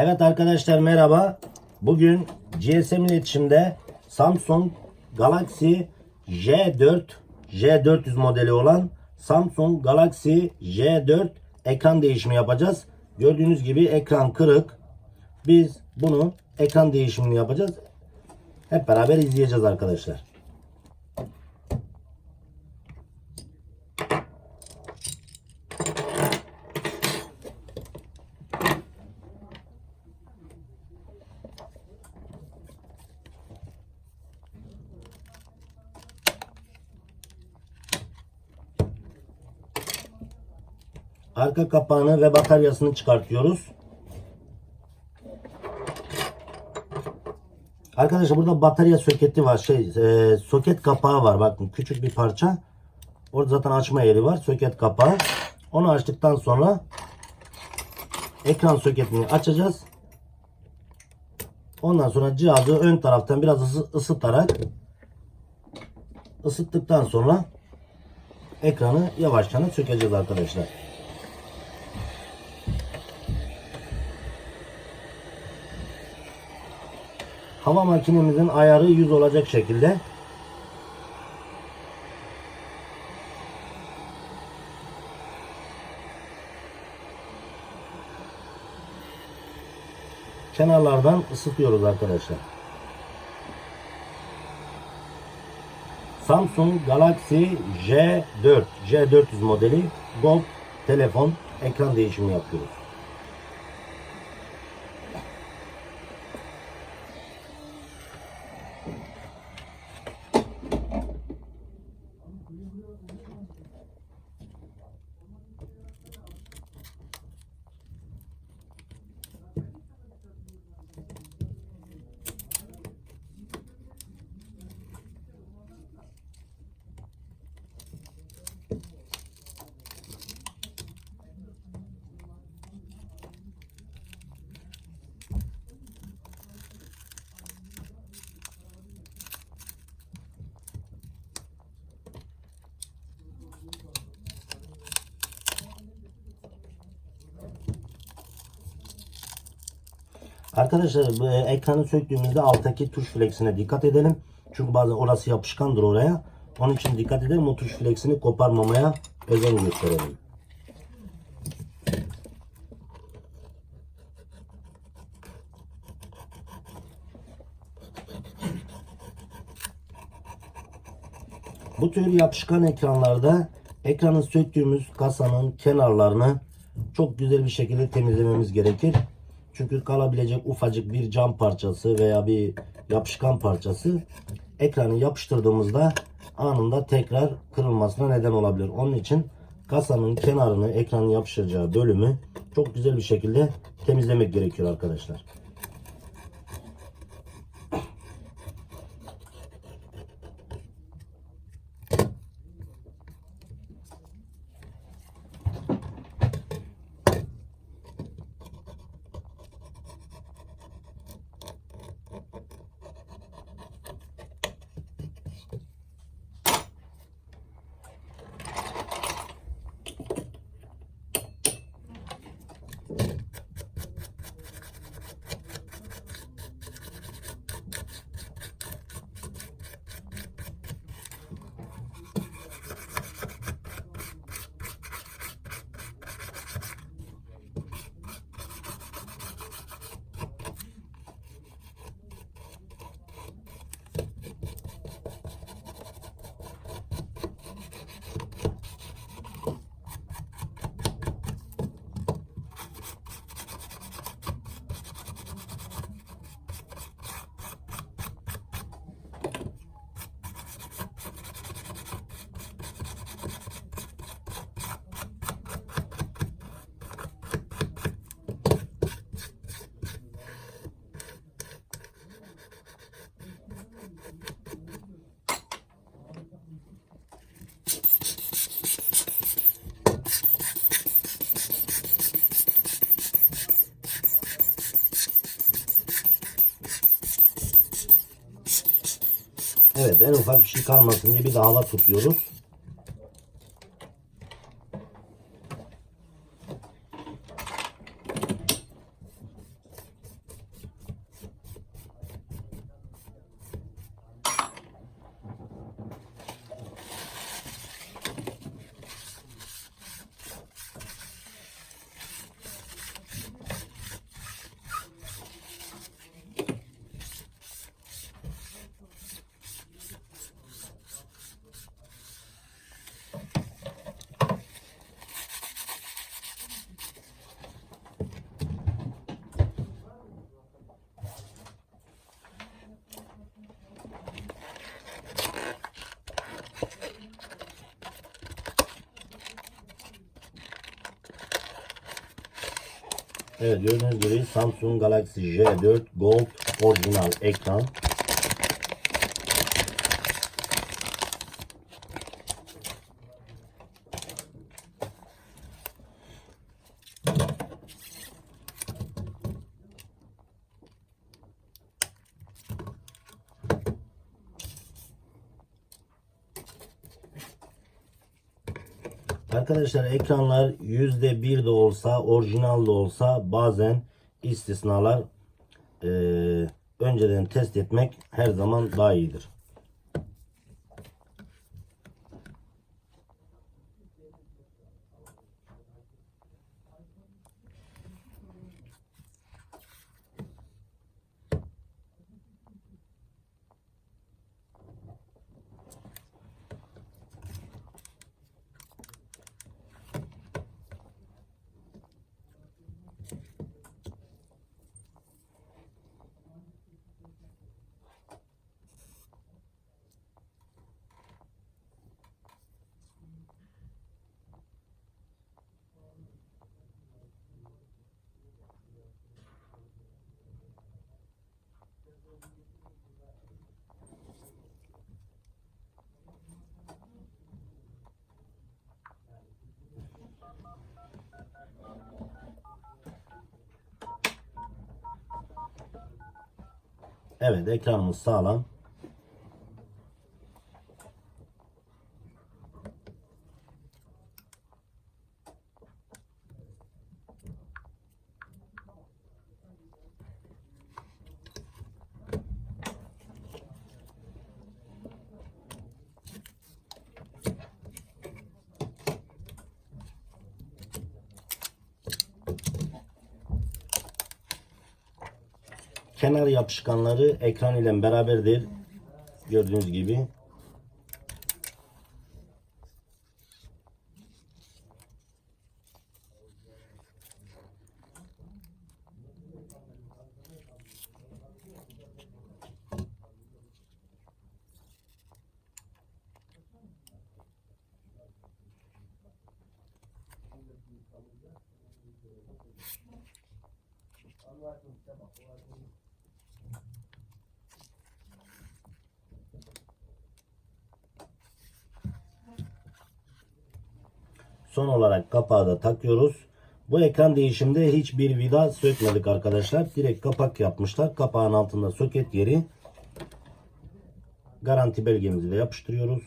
Evet arkadaşlar merhaba. Bugün GSM iletişimde Samsung Galaxy J4 J400 modeli olan Samsung Galaxy J4 ekran değişimi yapacağız. Gördüğünüz gibi ekran kırık. Biz bunu ekran değişimini yapacağız. Hep beraber izleyeceğiz arkadaşlar. Arka kapağını ve bataryasını çıkartıyoruz. Arkadaşlar burada batarya soketi var. Şey, e, soket kapağı var. Bakın küçük bir parça. Orada zaten açma yeri var. Soket kapağı. Onu açtıktan sonra ekran soketini açacağız. Ondan sonra cihazı ön taraftan biraz ısı- ısıtarak ısıttıktan sonra ekranı yavaşça sökeceğiz arkadaşlar. Hava makinemizin ayarı 100 olacak şekilde kenarlardan ısıtıyoruz arkadaşlar. Samsung Galaxy J4 J400 modeli Gold telefon ekran değişimi yapıyoruz. Arkadaşlar bu ekranı söktüğümüzde alttaki tuş flexine dikkat edelim. Çünkü bazen orası yapışkandır oraya. Onun için dikkat edelim. O tuş flexini koparmamaya özen gösterelim. Bu tür yapışkan ekranlarda ekranı söktüğümüz kasanın kenarlarını çok güzel bir şekilde temizlememiz gerekir. Çünkü kalabilecek ufacık bir cam parçası veya bir yapışkan parçası ekranı yapıştırdığımızda anında tekrar kırılmasına neden olabilir. Onun için kasanın kenarını ekranın yapışacağı bölümü çok güzel bir şekilde temizlemek gerekiyor arkadaşlar. Evet en ufak bir şey kalmasın diye bir de hava tutuyoruz. Evet gördüğünüz gibi Samsung Galaxy J4 Gold orijinal ekran. Arkadaşlar ekranlar yüzde bir de olsa orijinal de olsa bazen istisnalar eee, önceden test etmek her zaman daha iyidir. Evet ekranımız sağlam. Kenar yapışkanları ekran ile beraberdir. Gördüğünüz gibi. Son olarak kapağı da takıyoruz. Bu ekran değişimde hiçbir vida sökmedik arkadaşlar. Direkt kapak yapmışlar. Kapağın altında soket yeri. Garanti belgemizi de yapıştırıyoruz.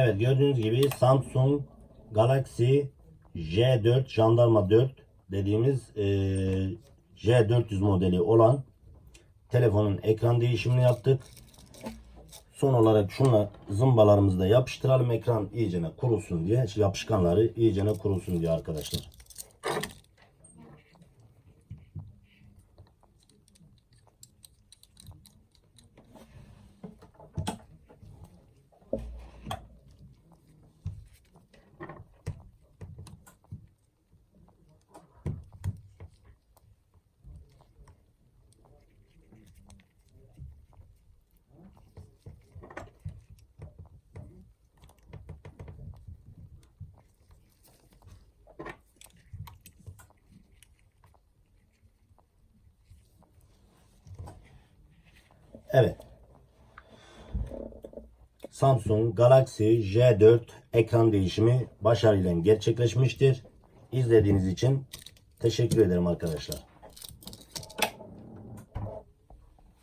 Evet gördüğünüz gibi Samsung Galaxy J4 Jandarma 4 dediğimiz eee, J400 modeli olan telefonun ekran değişimini yaptık. Son olarak şunla zımbalarımızı da yapıştıralım ekran iyicene kurusun diye yapışkanları iyicene kurusun diye arkadaşlar. Evet. Samsung Galaxy J4 ekran değişimi başarıyla gerçekleşmiştir. İzlediğiniz için teşekkür ederim arkadaşlar.